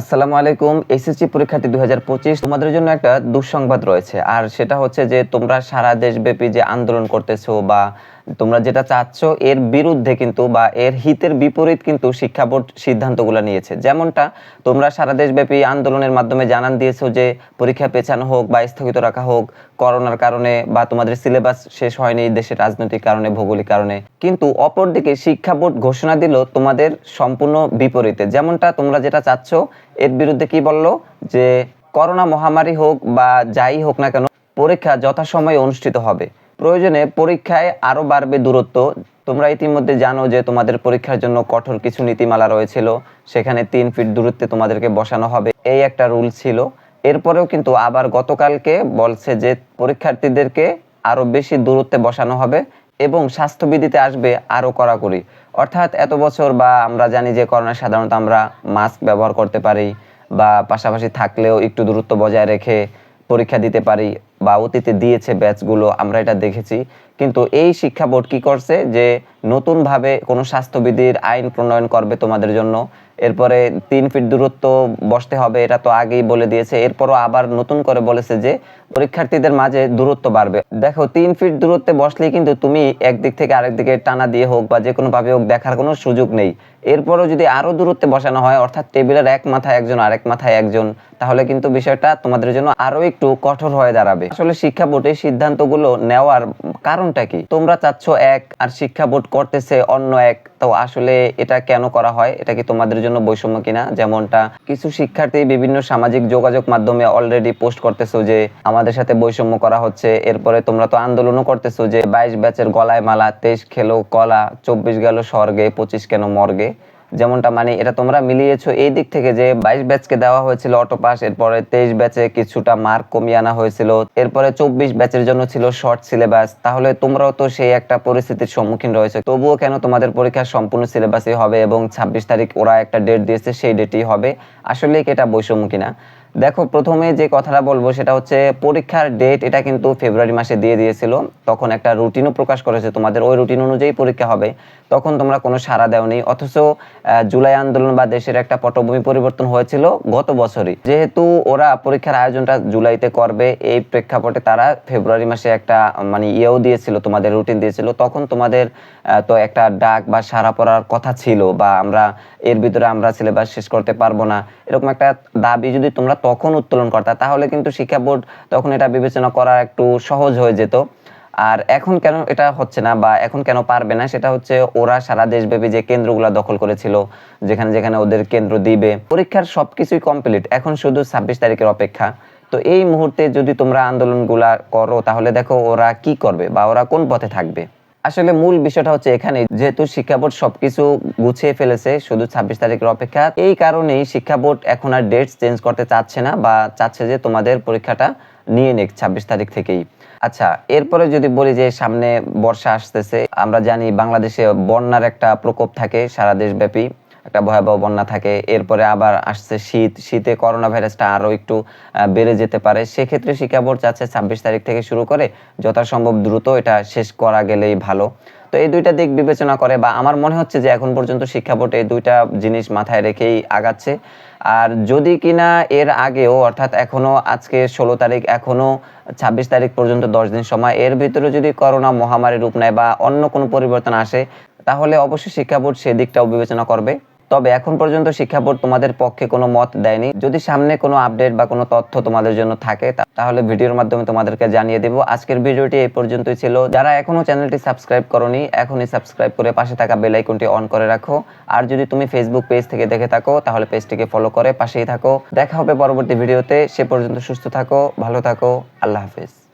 আসসালামু আলাইকুম, এসএসসি পরীক্ষার্থী দুই হাজার পঁচিশ, তোমাদের জন্য একটা দুঃসংবাদ রয়েছে। আর সেটা হচ্ছে যে, তোমরা সারা দেশব্যাপী যে আন্দোলন করতেছো বা তোমরা যেটা চাচ্ছ, এর বিরুদ্ধে কিন্তু বা এর হিতের বিপরীত কিন্তু শিক্ষা বোর্ড সিদ্ধান্তগুলো নিয়েছে। যেমনটা তোমরা সারা দেশব্যাপী আন্দোলনের মাধ্যমে জানান দিয়েছ যে, পরীক্ষা পেছানো হোক বা স্থগিত রাখা হোক, করোনার কারণে বা তোমাদের সিলেবাস শেষ হয়নি দেশের রাজনৈতিক কারণে, ভৌগোলিক কারণে। কিন্তু অপরদিকে শিক্ষা বোর্ড ঘোষণা দিল তোমাদের সম্পূর্ণ বিপরীতে। যেমনটা তোমরা যেটা চাচ্ছ এর বিরুদ্ধে কি বলল? যে করোনা মহামারী হোক বা যাই হোক না কেন, পরীক্ষা যথাসময়ে অনুষ্ঠিত হবে। প্রয়োজনে পরীক্ষায় আরও বাড়বে দূরত্ব। তোমরা ইতিমধ্যে জানো যে তোমাদের পরীক্ষার জন্য কঠোর কিছু নীতিমালা রয়েছিল। সেখানে তিন ফিট দূরত্বে তোমাদেরকে বসানো হবে। এই একটা রুল ছিল। এরপরেও কিন্তু আবার গতকালকে বলছে যে পরীক্ষার্থীদেরকে আরও বেশি দূরত্বে বসানো হবে এবং স্বাস্থ্যবিধিতে আসবে আরও কড়াকড়ি। অর্থাৎ এত বছর বা আমরা জানি যে করোনা সাধারণত আমরা মাস্ক ব্যবহার করতে পারি বা পাশাপাশি থাকলেও একটু দূরত্ব বজায় রেখে পরীক্ষা দিতে পারি বা অতীতে দিয়েছে ব্যাচগুলো, আমরা এটা দেখেছি। কিন্তু এই শিক্ষা বোর্ড কি করছে? যে নতুনভাবে কোনো স্বাস্থ্যবিধির আইন প্রণয়ন করবে তোমাদের জন্য। এরপরে তিন ফিট দূরত্ব বসতে হবে, এটা তো আগেই বলে দিয়েছে। এরপরও আবার নতুন করে বলেছে যে পরীক্ষার্থীদের মাঝে দূরত্ব বাড়বে। দেখো, তিন ফিট দূরত্বে বসলেই কিন্তু তুমি একদিক থেকে আরেক দিকে টানা দিয়ে হোক বা যে কোনো ভাবে হোক, দেখার কোনো সুযোগ নেই। এরপরও যদি আরও দূরত্বে বসানো হয়, অর্থাৎ টেবিলের এক মাথায় একজন, আরেক মাথায় একজন, তাহলে কিন্তু বিষয়টা তোমাদের জন্য আরও একটু কঠোর হয়ে দাঁড়াবে। আসলে শিক্ষা বোর্ডের সিদ্ধান্তগুলো নেওয়ার কারণটা কি? তোমরা চাচ্ছ এক, আর শিক্ষা বোর্ড করতেছে অন্য এক, তো আসলে এটা কেন করা হয়? এটা কি তোমাদের জন্য বৈষম্য কিনা? যেমনটা কিছু শিক্ষার্থী বিভিন্ন সামাজিক যোগাযোগ মাধ্যমে অলরেডি পোস্ট করতেছো যে, আমাদের সাথে বৈষম্য করা হচ্ছে। এরপরে তোমরা তো আন্দোলনও করতেছো যে, বাইশ ব্যাচের গলায় মালা, তেইশ খেলো কলা, চব্বিশ গেল স্বর্গে, পঁচিশ কেন মর্গে? যেমনটা মানে এটা তোমরা মিলিয়েছো এই দিক থেকে যে বাইশ ব্যাচকে দেওয়া হয়েছিল অটো পাস, এরপরে তেইশ ব্যাচে কিছুটা মার্ক কমিয়ে আনা হয়েছিল, এরপরে চব্বিশ ব্যাচের জন্য ছিল শর্ট সিলেবাস। তাহলে তোমরাও তো সেই একটা পরিস্থিতির সম্মুখীন রয়েছে। তবুও কেন তোমাদের পরীক্ষা সম্পূর্ণ সিলেবাসই হবে এবং ছাব্বিশ তারিখ ওরা একটা ডেট দিয়েছে, সেই ডেটই হবে? আসলে কি এটা বৈষম্য কিনা? দেখো, প্রথমে যে কথাটা বলব সেটা হচ্ছে পরীক্ষার ডেট এটা কিন্তু ফেব্রুয়ারি মাসে দিয়ে দিয়েছিল। তখন একটা রুটিনও প্রকাশ করেছে। তোমাদের ওই রুটিন অনুযায়ী পরীক্ষা হবে। তখন তোমরা কোনো সাড়া দেওনি। অথচ জুলাই আন্দোলন বা দেশের একটা পটভূমি পরিবর্তন হয়েছিল গত বছরই। যেহেতু ওরা পরীক্ষার আয়োজনটা জুলাইতে করবে, এই প্রেক্ষাপটে তারা ফেব্রুয়ারি মাসে একটা মানে ইয়েও দিয়েছিল, তোমাদের রুটিন দিয়েছিল। তখন তোমাদের তো একটা ডাক বা সারা পড়ার কথা ছিল বা আমরা, এর ভিতরে আমরা সিলেবাস শেষ করতে পারব না। এরকম একটা দাবি যদি তোমরা তখন উত্তোলন করতা তাহলে কিন্তু শিক্ষা বোর্ড তখন এটা বিবেচনা করা একটু সহজ হয়ে যেত। আর এখন কেন এটা হচ্ছে না বা এখন কেন পারবে না, সেটা হচ্ছে ওরা সারা দেশব্যাপী যে কেন্দ্রগুলো দখল করেছিল, যেখানে যেখানে ওদের কেন্দ্র দিবে, পরীক্ষার সবকিছুই কমপ্লিট এখন শুধু ছাব্বিশ তারিখের অপেক্ষা। তো এই মুহূর্তে যদি তোমরা আন্দোলনগুলা করো, তাহলে দেখো ওরা কি করবে বা ওরা কোন পথে থাকবে। আসলে মূল বিষয়টা হচ্ছে এখানে, যেহেতু শিক্ষা বোর্ড সবকিছু গুছিয়ে ফেলেছে, শুধু ছাব্বিশ তারিখের অপেক্ষা, এই কারণেই শিক্ষা বোর্ড এখন আর ডেট চেঞ্জ করতে চাচ্ছে না বা চাচ্ছে যে তোমাদের পরীক্ষাটা নিয়ে নিক ছাব্বিশ তারিখ থেকেই। আচ্ছা এরপরে যদি বলি যে সামনে বর্ষা আসতেছে, আমরা জানি বাংলাদেশে বন্যার একটা প্রকোপ থাকে সারা দেশব্যাপী। একটা ভয়াবহ বন্যা থাকে। এরপরে আবার আসছে শীত। শীতে করোনা ভাইরাসটা আরও একটু বেড়ে যেতে পারে। সেক্ষেত্রে শিক্ষা বোর্ড চাচ্ছে ছাব্বিশ তারিখ থেকে শুরু করে যথাসম্ভব দ্রুত এটা শেষ করা গেলেই ভালো। তো এই দুইটা দিক বিবেচনা করে বা আমার মনে হচ্ছে যে এখন পর্যন্ত শিক্ষা বোর্ড এই দুইটা জিনিস মাথায় রেখেই আগাচ্ছে। আর যদি কিনা এর আগেও, অর্থাৎ এখনও আজকে ষোলো তারিখ, এখনও ছাব্বিশ তারিখ পর্যন্ত দশ দিন সময়, এর ভিতরে যদি করোনা মহামারী রূপ নেয় বা অন্য কোনো পরিবর্তন আসে, তাহলে অবশ্যই শিক্ষা বোর্ড সেদিকটাও বিবেচনা করবে। তবে এখন পর্যন্ত শিক্ষা বোর্ড তোমাদের পক্ষে কোনো মত দেয়নি। যদি সামনে কোনো আপডেট বা কোনো তথ্য তোমাদের জন্য থাকে তাহলে ভিডিওর মাধ্যমে তোমাদেরকে জানিয়ে দেব। আজকের ভিডিওটি এই পর্যন্তই ছিল। যারা এখনও চ্যানেলটি সাবস্ক্রাইব করনি, এখনই সাবস্ক্রাইব করে পাশে থাকা বেল আইকনটি অন করে রাখো। আর যদি তুমি ফেসবুক পেজ থেকে দেখে থাকো, তাহলে পেজটিকে ফলো করে পাশেই থাকো। দেখা হবে পরবর্তী ভিডিওতে। সে পর্যন্ত সুস্থ থাকো, ভালো থাকো। আল্লাহ হাফেজ।